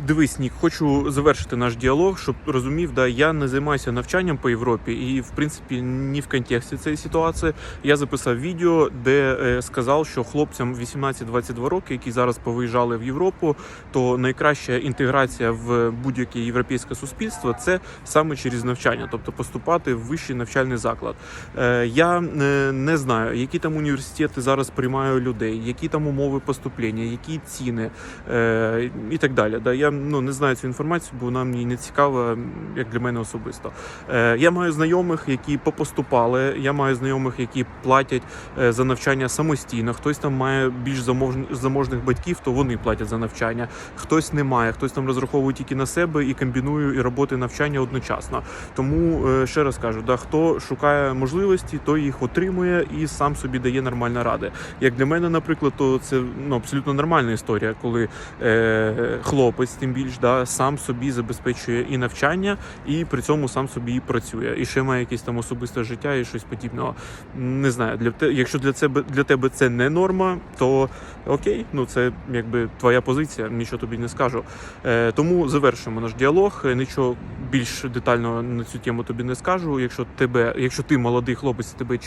Дивись, Нік, хочу завершити наш діалог, щоб розумів, да я не займаюся навчанням по Європі, і в принципі ні в контексті цієї ситуації. Я записав відео, де е, сказав, що хлопцям 18-22 роки, які зараз повиїжджали в Європу, то найкраща інтеграція в будь-яке європейське суспільство це саме через навчання, тобто поступати в вищий навчальний заклад. Е, я е, не знаю, які там університети зараз приймають людей, які там умови поступлення, які ціни е, і так далі. Да, я ну не знаю цю інформацію, бо вона мені не цікава, як для мене особисто. Е, я маю знайомих, які попоступали. Я маю знайомих, які платять е, за навчання самостійно. Хтось там має більш заможних, батьків, то вони платять за навчання. Хтось не має, хтось там розраховує тільки на себе і комбінує і роботи навчання одночасно. Тому е, ще раз кажу, да, хто шукає можливості, той їх отримує і сам собі дає нормальні ради. Як для мене, наприклад, то це ну абсолютно нормальна історія, коли е, хлопець, тим більш да, сам собі забезпечує і навчання, і при цьому сам собі і працює. І ще має якесь там особисте життя і щось подібного. Не знаю, для те, якщо для тебе для тебе це не норма, то окей, ну це якби твоя позиція, нічого тобі не скажу. Е, тому завершуємо наш діалог. Е, Нічого більш детально на цю тему тобі не скажу. Якщо тебе, якщо ти молодий хлопець, тебе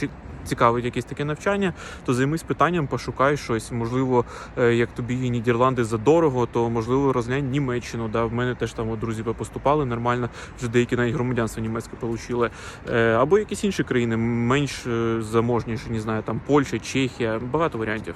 цікавить якесь таке навчання, то займись питанням, пошукай щось. Можливо, е, як тобі і Нідерланди задорого, то можливо розглянь Німеччину. Да, в мене теж там друзі поступали нормально, вже деякі навіть громадянство німецьке отримали. Е, або якісь інші країни менш е, заможніші, не знаю, там Польща, Чехія, багато варіантів.